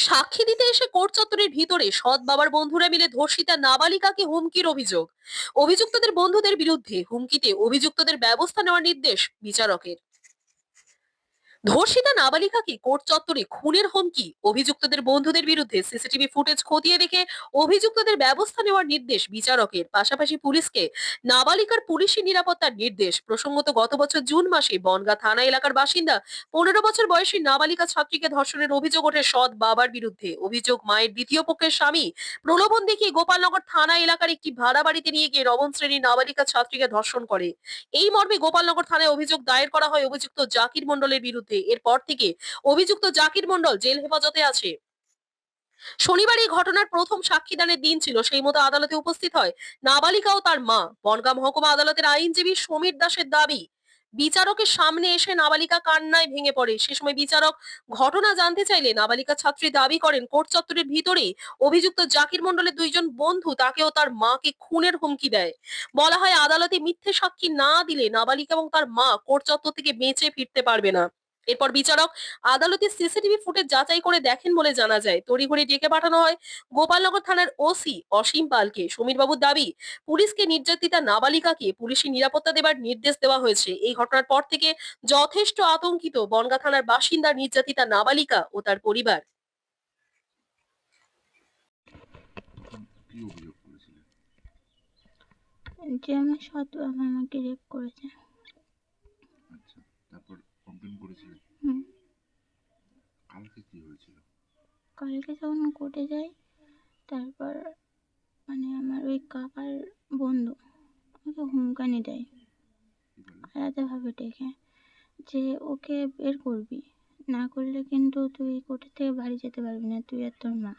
সাক্ষী দিতে এসে কোর্ট চত্বরের ভিতরে সৎ বাবার বন্ধুরা মিলে ধর্ষিতা নাবালিকাকে হুমকির অভিযোগ। অভিযুক্তদের বন্ধুদের বিরুদ্ধে হুমকিতে অভিযুক্তদের ব্যবস্থা নেওয়ার নির্দেশ বিচারকের। ধর্ষিতা নাবালিকাকে কোর্ট চত্বরে খুনের হুমকি? অভিযুক্তদের বন্ধুদের বিরুদ্ধে সিসিটিভি ফুটেজ খতিয়ে দেখে অভিযুক্তদের ব্যবস্থা নেওয়ার নির্দেশ বিচারকের। পাশাপাশি পুলিশকে নাবালিকার পুলিশি নিরাপত্তার নির্দেশ। প্রসঙ্গত গত বছর জুন মাসে বনগা থানা এলাকার বাসিন্দা পনেরো বছর বয়সী নাবালিকা ছাত্রীকে ধর্ষণের অভিযোগ ওঠে সৎ বাবার বিরুদ্ধে। অভিযোগ মায়ের দ্বিতীয় পক্ষের স্বামী। প্রলোভন দেখিয়ে গোপালনগর থানা এলাকার একটি ভাড়া বাড়িতে নিয়ে গিয়ে নবম শ্রেণির নাবালিকা ছাত্রীকে ধর্ষণ করে। এই মর্মে গোপালনগর থানায় অভিযোগ দায়ের করা হয়। অভিযুক্ত জাকির মণ্ডলের বিরুদ্ধে এরপর থেকে অভিযুক্ত জাকির মন্ডল জেল হেফাজতে আছে। শনিবার এই ঘটনার প্রথম সাক্ষীদানের দিন ছিল। সেই মতো আদালতে উপস্থিত হয় নাবালিকা ও তার মা। বনগাঁ মহকুমা আদালতের আইনজীবী সমীর দাসের দাবি, বিচারকের সামনে এসে নাবালিকা কান্নায় ভেঙে পড়ে। সে সময় বিচারক ঘটনা জানতে চাইলে নাবালিকা ছাত্রী দাবি করেন, কোর্ট চত্বরের ভিতরেই অভিযুক্ত জাকির মন্ডলের দুইজন বন্ধু তাকে ও তার মাকে খুনের হুমকি দেয়। বলা হয় আদালতে মিথ্যে সাক্ষী না দিলে নাবালিকা এবং তার মা কোর্ট চত্বর থেকে বেঁচে ফিরতে পারবে না। এরপর বিচারক আদালতে সিসিটিভি ফুটেজ যাচাই করে দেখেন বলে জানা যায়। তড়িঘড়ি ডেকে পাঠানো হয় গোপালনগর থানার ওসি অসীম পালকে। সমীরবাবুর দাবি পুলিশকে নির্যাতিতা নাবালিকাকে পুলিশি নিরাপত্তা দেবার নির্দেশ দেওয়া হয়েছে। এই ঘটনার পর থেকে যথেষ্ট আতঙ্কিত বনগা থানার বাসিন্দা নির্যাতিতা নাবালিকা ও তার পরিবার। যে আমার সৎ বাবা আমাকে রেপ করেছে। কালকে যখন কোর্টে যাই তারপর মানে আমার ওই কাকার বন্ধু আমাকে হুমকানি দেয়। আলাদাভাবে ডেকে যে ওকে বের করবি? না করলে কিন্তু তুই কোর্টের থেকে বাড়ি যেতে পারবি না তুই আর তোর মা।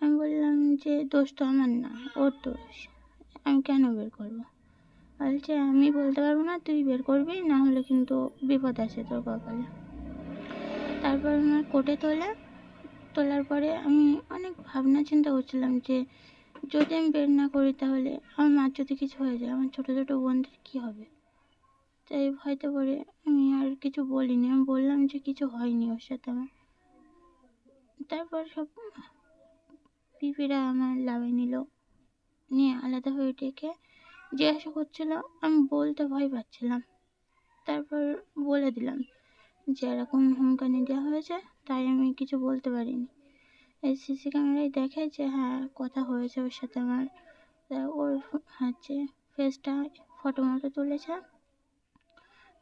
আমি বললাম যে দোষ তো আমার না ওর দোষ। আমি কেন বের করব? বলছে আমি বলতে পারব না তুই বের করবি না হলে কিন্তু বিপদ আছে তোর কপালে। তারপর আমার কোর্টে তোলে তোলার পরে আমি অনেক ভাবনা চিন্তা করছিলাম যে, যদি আমি বের না করি তাহলে আমার মার যদি কিছু হয়ে যায়, আমার ছোটো ছোটো বোনদের কী হবে? তাই ভয়তে পড়ে আমি আর কিছু বলিনি। আমি বললাম যে কিছু হয়নি ওর সাথে আমার। তারপর সব পিপিরা আমার লাভে নিল। নিয়ে আলাদা হয়ে ডেকে জিজ্ঞাসা করছিল, আমি বলতে ভয় পাচ্ছিলাম। তারপর বলে দিলাম যে এরকম হুমকানি দেওয়া হয়েছে তাই আমি কিছু বলতে পারিনি। এই সিসি ক্যামেরায় দেখে যে হ্যাঁ কথা হয়েছে ওর সাথে আমার। ওর হচ্ছে ফেসটা ফটো মতো তুলেছে।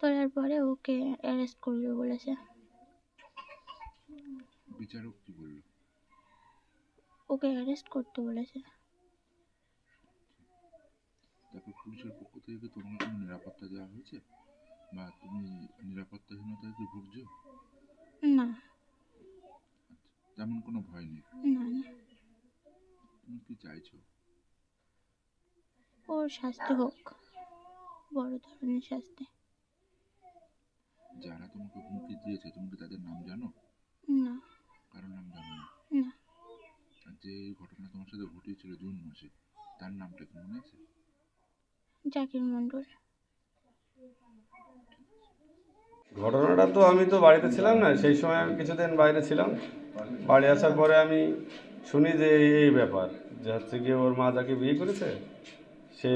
তোলার পরে ওকে অ্যারেস্ট করবে বলেছে। বিচারক কি বলল? ওকে অ্যারেস্ট করতে বলেছে। তারপর পুলিশের পক্ষ থেকে কি কোনো নিরাপত্তা দেওয়া হয়েছে? বা তুমি নিরাপত্তাহীনতায় কি ভুগছো? না। তেমন কোনো ভয় নেই? না না। তুমি কি চাইছো? ওর শাস্তি হোক বড় ধরনের শাস্তি যারা তোমাকে হুমকি দিয়েছে তুমি কি তাদের নাম জানো? না। কারোর নাম জানো না? না। যে ঘটনা তোমার সাথে ঘটিয়েছিল জুন মাসে তার নামটা কি মনে আছে? জাকির মণ্ডল। ঘটনাটা তো আমি তো বাড়িতে ছিলাম না, সেই সময় আমি কিছুদিন বাইরে ছিলাম। বাড়ি আসার পরে আমি শুনি যে এই ব্যাপার, যে হচ্ছে গিয়ে ওর মা যাকে বিয়ে করেছে, সে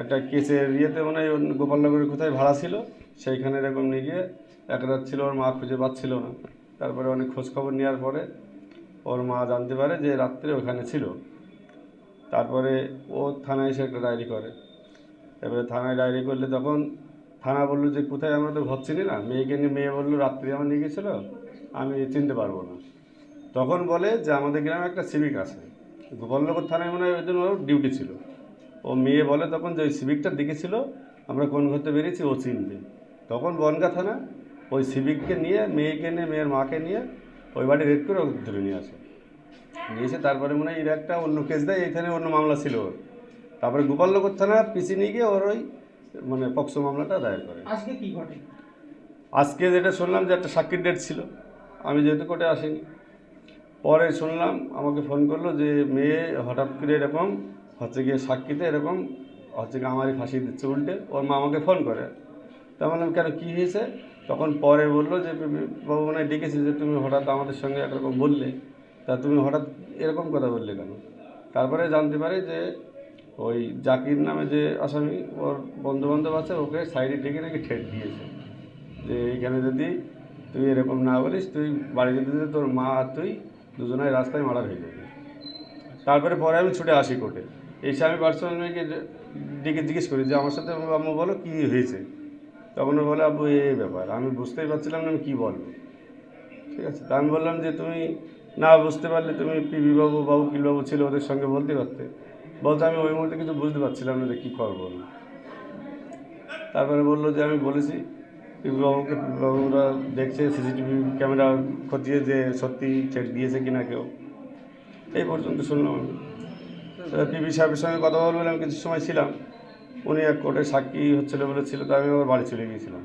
একটা কেসের ইয়েতে মানে গোপালনগরের কোথায় ভাড়া ছিল, সেইখানে এরকম নিয়ে গিয়ে এক রাত ছিল, ওর মা খুঁজে পাচ্ছিল না। তারপরে অনেক খোঁজখবর নেওয়ার পরে ওর মা জানতে পারে যে রাত্রে ওখানে ছিল। তারপরে ও থানায় এসে একটা ডায়েরি করে। এবারে থানায় ডায়েরি করলে তখন থানা বলল যে, কোথায় আমরা তো ঘর চিনি না? মেয়েকে নিয়ে মেয়ে বলল, রাত্রি আমার নিয়ে গেছিল, আমি চিনতে পারব না। তখন বলে যে, আমাদের গ্রামে একটা সিভিক আছে। গোপালনগর থানায় মনে হয় ওই জন্য ওর ডিউটি ছিল। ও মেয়ে বলে, তখন যে ওই সিভিকটা দিকে ছিল আমরা কোন ঘরতে বেরিয়েছি, ও চিনবে। তখন বনগা থানা ওই সিভিককে নিয়ে, মেয়েকে নিয়ে, মেয়ের মাকে নিয়ে ওই বাড়ি রেড করে ধরে নিয়ে আসে। নিয়ে এসে তারপরে মনে হয় এর একটা অন্য কেস দেয়, এইখানে অন্য মামলা ছিল ওর। তারপরে গোপালনগর থানা পিসি নিয়ে গিয়ে ওর ওই মানে পক্সো মামলাটা দায়ের করে। আজকে কি ঘটে? আজকে যেটা শুনলাম যে একটা সাক্ষীর ডেট ছিল আমি যেহেতু কোর্টে আসিনি। পরে শুনলাম আমাকে ফোন করল যে মেয়ে হঠাৎ করে এরকম হচ্ছে গিয়ে সাক্ষীতে এরকম হচ্ছে গিয়ে আমারই ফাঁসি দিচ্ছে উল্টে ওর মা আমাকে ফোন করে। তা বললাম কেন কী হয়েছে? তখন পরে বলল যে বাবু মনে হয় ডেকেছে যে তুমি হঠাৎ আমাদের সঙ্গে একরকম বললে। তা তুমি হঠাৎ এরকম কথা বললে কেন? তারপরে জানতে পারে যে ওই জাকির নামে যে আসামি, ওর বন্ধু বান্ধব আছে, ওকে সাইডে ডেকে নাকি ঠেট দিয়েছে। যে এইখানে যদি তুই এরকম না বলিস, তুই বাড়ি যেতে যেতে তোর মা আর তুই দুজনাই রাস্তায় মারা হয়ে যাবে। তারপরে পরে আমি ছুটে আসি কোর্টে। এসে আমি পার্সোনাল মেয়েকে ডেকে জিজ্ঞেস করি যে, আমার সাথে আম্মু বলো, কী হয়েছে? তখন ও বলে, আব্বু, এই ব্যাপার। আমি বুঝতেই পারছিলাম না, আমি কী বলব? ঠিক আছে? তা আমি বললাম যে, তুমি না বুঝতে পারলে তুমি পিবি বাবু বাবু ছিল ওদের সঙ্গে বলতে পারতে। বলতে আমি ওই মুহূর্তে কিছু বুঝতে পারছিলাম না যে কী করব। তারপরে বলল যে আমি বলেছি বাবুকে বাবুরা দেখছে, সিসিটিভি ক্যামেরা খতিয়ে যে সত্যি চেক দিয়েছে কিনা কেউ। এই পর্যন্ত শুনলাম আমি। পিবি সাহেবের সঙ্গে কথা বলব আমি কিছু সময় ছিলাম। উনি এক কোর্টে সাক্ষী হচ্ছিল বলে ছিল, তো আমি আমার বাড়ি চলে গিয়েছিলাম।